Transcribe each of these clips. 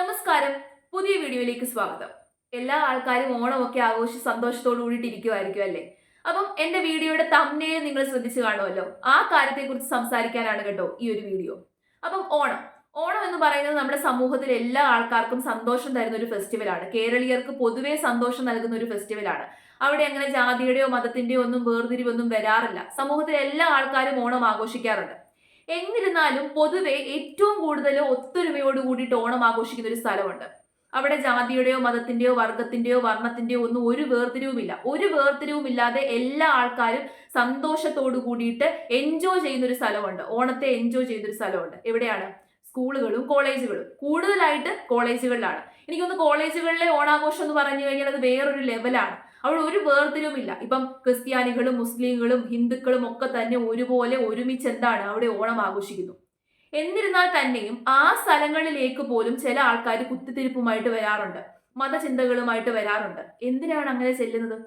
നമസ്കാരം. പുതിയ വീഡിയോയിലേക്ക് സ്വാഗതം. എല്ലാ ആൾക്കാരും ഓണമൊക്കെ ആഘോഷിച്ച് സന്തോഷത്തോടു കൂടിയിട്ടിരിക്കുമായിരിക്കും അല്ലേ? അപ്പം എന്റെ വീഡിയോയുടെ തമ്മനെ നിങ്ങൾ ശ്രദ്ധിച്ചു കാണുമല്ലോ? ആ കാര്യത്തെക്കുറിച്ച് സംസാരിക്കാനാണ് കേട്ടോ ഈ ഒരു വീഡിയോ. അപ്പം ഓണം. ഓണം എന്ന് പറയുന്നത് നമ്മുടെ സമൂഹത്തിലെ എല്ലാ ആൾക്കാർക്കും സന്തോഷം തരുന്ന ഒരു ഫെസ്റ്റിവലാണ് കേരളീയർക്ക് പൊതുവേ സന്തോഷം നൽകുന്ന ഒരു ഫെസ്റ്റിവലാണ് അവിടെ അങ്ങനെ ജാതിയുടെയോ മതത്തിന്റെയോ ഒന്നും വേർതിരിവൊന്നും വരാറില്ല. സമൂഹത്തിലെ എല്ലാ ആൾക്കാരും ഓണം ആഘോഷിക്കാറുണ്ട്. എന്നിരുന്നാലും പൊതുവെ ഏറ്റവും കൂടുതൽ ഒത്തൊരുമയോട് കൂടിയിട്ട് ഓണം ആഘോഷിക്കുന്ന ഒരു സ്ഥലമുണ്ട്. അവിടെ ജാതിയുടെയോ മതത്തിന്റെയോ വർഗത്തിന്റെയോ വർണത്തിന്റെയോ ഒന്നും ഒരു വേർതിരിവുമില്ല. ഒരു വേർതിരിവുമില്ലാതെ എല്ലാ ആൾക്കാരും സന്തോഷത്തോടു കൂടിയിട്ട് എൻജോയ് ചെയ്യുന്ന ഒരു സ്ഥലമുണ്ട്. ഓണത്തെ എൻജോയ് ചെയ്യുന്ന ഒരു സ്ഥലമുണ്ട്. എവിടെയാണ്? സ്കൂളുകളും കോളേജുകളും. കൂടുതലായിട്ട് കോളേജുകളിലാണ്. എനിക്കൊന്ന് കോളേജുകളിലെ ഓണാഘോഷം എന്ന് പറഞ്ഞു കഴിഞ്ഞാൽ അത് വേറൊരു ലെവലാണ് അവിടെ ഒരു വേർതിരിവുമില്ല. ഇപ്പം ക്രിസ്ത്യാനികളും മുസ്ലിങ്ങളും ഹിന്ദുക്കളും ഒക്കെ തന്നെ ഒരുപോലെ ഒരുമിച്ച് എന്താണ് അവിടെ ഓണം ആഘോഷിക്കുന്നു. എന്നിരുന്നാൽ തന്നെയും ആ സ്ഥലങ്ങളിലേക്ക് പോലും ചില ആൾക്കാർ കുത്തിത്തിരിപ്പുമായിട്ട് വരാറുണ്ട്. മതചിന്തകളുമായിട്ട് വരാറുണ്ട്. എന്തിനാണ് അങ്ങനെ ചെല്ലുന്നത്?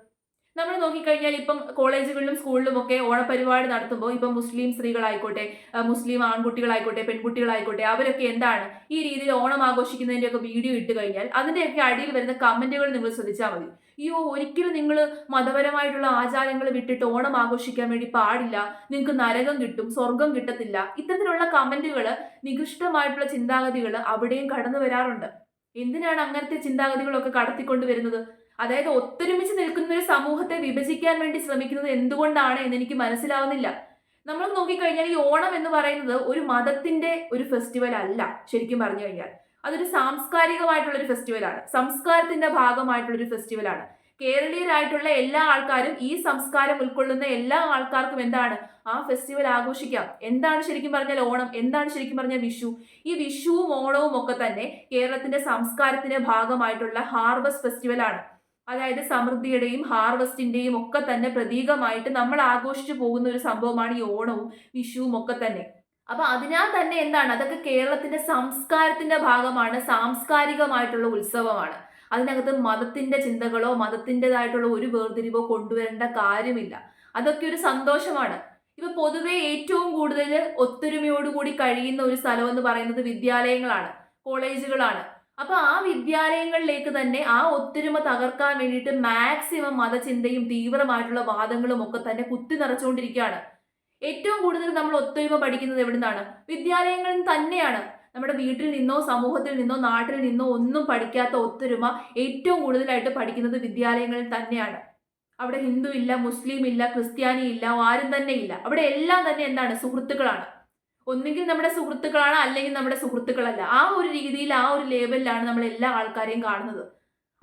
നമ്മൾ നോക്കിക്കഴിഞ്ഞാൽ ഇപ്പം കോളേജുകളിലും സ്കൂളിലും ഒക്കെ ഓണപരിപാടി നടത്തുമ്പോൾ ഇപ്പം മുസ്ലിം സ്ത്രീകളായിക്കോട്ടെ മുസ്ലിം ആൺകുട്ടികളായിക്കോട്ടെ പെൺകുട്ടികളായിക്കോട്ടെ അവരൊക്കെ എന്താണ് ഈ രീതിയിൽ ഓണം ആഘോഷിക്കുന്നതിന്റെ ഒക്കെ വീഡിയോ ഇട്ട് കഴിഞ്ഞാൽ അതിന്റെയൊക്കെ അടിയിൽ വരുന്ന കമന്റുകൾ നിങ്ങൾ ശ്രദ്ധിച്ചാൽ മതി. അയ്യോ ഒരിക്കലും നിങ്ങൾ മതപരമായിട്ടുള്ള ആചാരങ്ങൾ വിട്ടിട്ട് ഓണം ആഘോഷിക്കാൻ വേണ്ടി പാടില്ല നിങ്ങൾക്ക് നരകം കിട്ടും സ്വർഗം കിട്ടത്തില്ല. ഇത്തരത്തിലുള്ള കമന്റുകൾ നികൃഷ്ടമായിട്ടുള്ള ചിന്താഗതികൾ അവിടെയും കടന്നു വരാറുണ്ട്. എന്തിനാണ് അങ്ങനത്തെ ചിന്താഗതികളൊക്കെ കടത്തിക്കൊണ്ട് വരുന്നത്? അതായത് ഒത്തൊരുമിച്ച് നിൽക്കുന്ന ഒരു സമൂഹത്തെ വിഭജിക്കാൻ വേണ്ടി ശ്രമിക്കുന്നത് എന്തുകൊണ്ടാണ് എന്ന് എനിക്ക് മനസ്സിലാവുന്നില്ല. നമ്മൾ നോക്കിക്കഴിഞ്ഞാൽ ഈ ഓണം എന്ന് പറയുന്നത് ഒരു മതത്തിന്റെ ഒരു ഫെസ്റ്റിവൽ അല്ല ശരിക്കും പറഞ്ഞു കഴിഞ്ഞാൽ. അതൊരു സാംസ്കാരികമായിട്ടുള്ള ഒരു ഫെസ്റ്റിവലാണ് സംസ്കാരത്തിന്റെ ഭാഗമായിട്ടുള്ള ഒരു ഫെസ്റ്റിവലാണ് കേരളീയരായിട്ടുള്ള എല്ലാ ആൾക്കാരും ഈ സംസ്കാരം ഉൾക്കൊള്ളുന്ന എല്ലാ ആൾക്കാർക്കും എന്താണ്? ആ ഫെസ്റ്റിവൽ ആഘോഷിക്കാം. എന്താണ് ശരിക്കും പറഞ്ഞാൽ ഓണം? എന്താണ് ശരിക്കും പറഞ്ഞാൽ വിഷു? ഈ വിഷുവും ഓണവും ഒക്കെ തന്നെ കേരളത്തിന്റെ സംസ്കാരത്തിന്റെ ഭാഗമായിട്ടുള്ള ഹാർവസ്റ്റ് ഫെസ്റ്റിവൽ ആണ്. അതായത് സമൃദ്ധിയുടെയും ഹാർവസ്റ്റിന്റെയും ഒക്കെ തന്നെ പ്രതീകമായിട്ട് നമ്മൾ ആഘോഷിച്ചു പോകുന്ന ഒരു സംഭവമാണ് ഈ ഓണവും വിഷുവും ഒക്കെ തന്നെ. അപ്പൊ അതിനാൽ തന്നെ എന്താണ്? അതൊക്കെ കേരളത്തിന്റെ സംസ്കാരത്തിന്റെ ഭാഗമാണ് സാംസ്കാരികമായിട്ടുള്ള ഉത്സവമാണ്. അതിനകത്ത് മതത്തിന്റെ ചിന്തകളോ മതത്തിന്റെതായിട്ടുള്ള ഒരു വേർതിരിവോ കൊണ്ടുവരേണ്ട കാര്യമില്ല. അതൊക്കെ ഒരു സന്തോഷമാണ്. ഇപ്പൊ പൊതുവെ ഏറ്റവും കൂടുതൽ ഒത്തൊരുമയോടുകൂടി കഴിയുന്ന ഒരു സ്ഥലം എന്ന് പറയുന്നത് വിദ്യാലയങ്ങളാണ് കോളേജുകളാണ്. അപ്പൊ ആ വിദ്യാലയങ്ങളിലേക്ക് തന്നെ ആ ഒത്തൊരുമ തകർക്കാൻ വേണ്ടിയിട്ട് മാക്സിമം മതചിന്തയും തീവ്രമായിട്ടുള്ള വാദങ്ങളും ഒക്കെ തന്നെ കുത്തി നിറച്ചുകൊണ്ടിരിക്കുകയാണ്. ഏറ്റവും കൂടുതൽ നമ്മൾ ഒത്തൊരുമ പഠിക്കുന്നത് എവിടുന്നാണ്? വിദ്യാലയങ്ങളിൽ തന്നെയാണ്. നമ്മുടെ വീട്ടിൽ നിന്നോ സമൂഹത്തിൽ നിന്നോ നാട്ടിൽ നിന്നോ ഒന്നും പഠിക്കാത്ത ഒത്തൊരുമ ഏറ്റവും കൂടുതലായിട്ട് പഠിക്കുന്നത് വിദ്യാലയങ്ങളിൽ തന്നെയാണ്. അവിടെ ഹിന്ദു ഇല്ല മുസ്ലിം ഇല്ല ക്രിസ്ത്യാനി ഇല്ല ആരും തന്നെ ഇല്ല. അവിടെ എല്ലാം തന്നെ എന്താണ്? സുഹൃത്തുക്കളാണ്. ഒന്നുകിൽ നമ്മുടെ സുഹൃത്തുക്കളാണ് അല്ലെങ്കിൽ നമ്മുടെ സുഹൃത്തുക്കളല്ല. ആ ഒരു രീതിയിൽ ആ ഒരു ലേബലിലാണ് നമ്മൾ എല്ലാ ആൾക്കാരെയും കാണുന്നത്.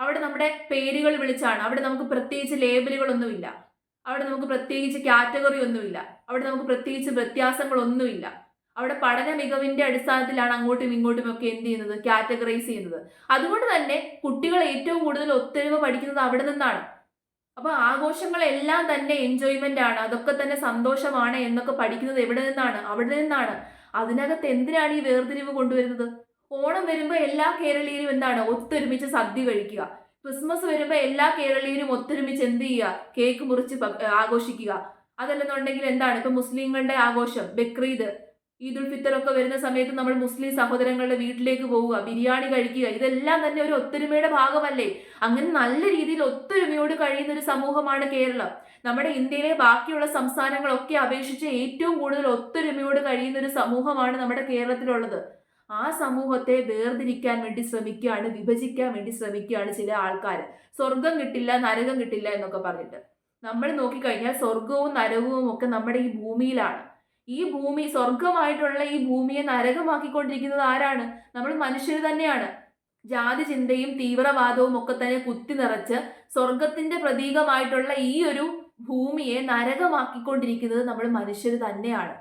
അവിടെ നമ്മുടെ പേരുകൾ വിളിച്ചാണ്. അവിടെ നമുക്ക് പ്രത്യേകിച്ച് ലേബലുകളൊന്നുമില്ല. അവിടെ നമുക്ക് പ്രത്യേകിച്ച് കാറ്റഗറി ഒന്നുമില്ല അവിടെ നമുക്ക് പ്രത്യേകിച്ച് വ്യത്യാസങ്ങളൊന്നുമില്ല. അവിടെ പഠന മികവിന്റെ അടിസ്ഥാനത്തിലാണ് അങ്ങോട്ടും ഇങ്ങോട്ടും ഒക്കെ എന്ത് ചെയ്യുന്നത്? കാറ്റഗറൈസ് ചെയ്യുന്നത്. അതുകൊണ്ട് തന്നെ കുട്ടികൾ ഏറ്റവും കൂടുതൽ ഒത്തൊരുമ പഠിക്കുന്നത് അവിടെ നിന്നാണ്. അപ്പൊ ആഘോഷങ്ങളെല്ലാം തന്നെ എൻജോയ്മെന്റ് ആണ്. അതൊക്കെ തന്നെ സന്തോഷമാണ് എന്നൊക്കെ പഠിക്കുന്നത് എവിടെ നിന്നാണ്? അവിടെ നിന്നാണ്. അതിനകത്ത് എന്തിനാണ് ഈ വേർതിരിവ് കൊണ്ടുവരുന്നത്? ഓണം വരുമ്പോൾ എല്ലാ കേരളീയരും എന്താണ്? ഒത്തൊരുമിച്ച് സദ്യ കഴിക്കുക. ക്രിസ്മസ് വരുമ്പോൾ എല്ലാ കേരളീയരും ഒത്തൊരുമിച്ച് എന്ത് ചെയ്യുക? കേക്ക് മുറിച്ച് ആഘോഷിക്കുക. അതല്ലെന്നുണ്ടെങ്കിൽ എന്താണ്? ഇപ്പൊ മുസ്ലിങ്ങളുടെ ആഘോഷം ബക്രീദ്. ഈദ് ഫിത്തറൊക്കെ വരുന്ന സമയത്ത് നമ്മൾ മുസ്ലിം സഹോദരങ്ങളുടെ വീട്ടിലേക്ക് പോവുക ബിരിയാണി കഴിക്കുക ഇതെല്ലാം തന്നെ ഒരു ഒത്തൊരുമയുടെ ഭാഗമല്ലേ? അങ്ങനെ നല്ല രീതിയിൽ ഒത്തൊരുമയോട് കഴിയുന്ന ഒരു സമൂഹമാണ് കേരളം. നമ്മുടെ ഇന്ത്യയിലെ ബാക്കിയുള്ള സംസ്ഥാനങ്ങളൊക്കെ അപേക്ഷിച്ച് ഏറ്റവും കൂടുതൽ ഒത്തൊരുമയോട് കഴിയുന്ന ഒരു സമൂഹമാണ് നമ്മുടെ കേരളത്തിലുള്ളത്. ആ സമൂഹത്തെ വേർതിരിക്കാൻ വേണ്ടി ശ്രമിക്കുകയാണ് വിഭജിക്കാൻ വേണ്ടി ശ്രമിക്കുകയാണ് ചില ആൾക്കാർ സ്വർഗം കിട്ടില്ല നരകം കിട്ടില്ല എന്നൊക്കെ പറഞ്ഞിട്ട്. നമ്മൾ നോക്കിക്കഴിഞ്ഞാൽ സ്വർഗവും നരകവും ഒക്കെ നമ്മുടെ ഈ ഭൂമിയിലാണ്. ഈ ഭൂമി സ്വർഗമായിട്ടുള്ള ഈ ഭൂമിയെ നരകമാക്കിക്കൊണ്ടിരിക്കുന്നത് ആരാണ്? നമ്മൾ മനുഷ്യർ തന്നെയാണ്. ജാതി ചിന്തയും തീവ്രവാദവും ഒക്കെ തന്നെ കുത്തി നിറച്ച് സ്വർഗത്തിന്റെ പ്രതീകമായിട്ടുള്ള ഈ ഒരു ഭൂമിയെ നരകമാക്കിക്കൊണ്ടിരിക്കുന്നത് നമ്മൾ മനുഷ്യർ തന്നെയാണ്.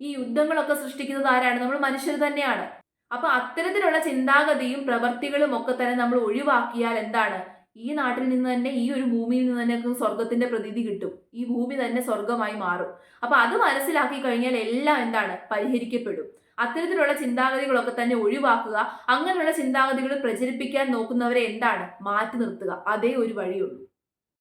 ഈ യുദ്ധങ്ങളൊക്കെ സൃഷ്ടിക്കുന്നത് ആരാണ്? നമ്മൾ മനുഷ്യർ തന്നെയാണ്. അപ്പൊ അത്തരത്തിലുള്ള ചിന്താഗതിയും പ്രവൃത്തികളും ഒക്കെ തന്നെ നമ്മൾ ഒഴിവാക്കിയാൽ എന്താണ്? ഈ നാട്ടിൽ നിന്ന് തന്നെ ഈ ഒരു ഭൂമിയിൽ നിന്ന് തന്നെ സ്വർഗത്തിന്റെ പ്രതീതി കിട്ടും. ഈ ഭൂമി തന്നെ സ്വർഗമായി മാറും. അപ്പൊ അത് മനസ്സിലാക്കി കഴിഞ്ഞാൽ എല്ലാം എന്താണ്? പരിഹരിക്കപ്പെടും. അത്തരത്തിലുള്ള ചിന്താഗതികളൊക്കെ തന്നെ ഒഴിവാക്കുക. അങ്ങനെയുള്ള ചിന്താഗതികൾ പ്രചരിപ്പിക്കാൻ നോക്കുന്നവരെ എന്താണ്? മാറ്റി നിർത്തുക. അതേ ഒരു വഴിയുള്ളൂ.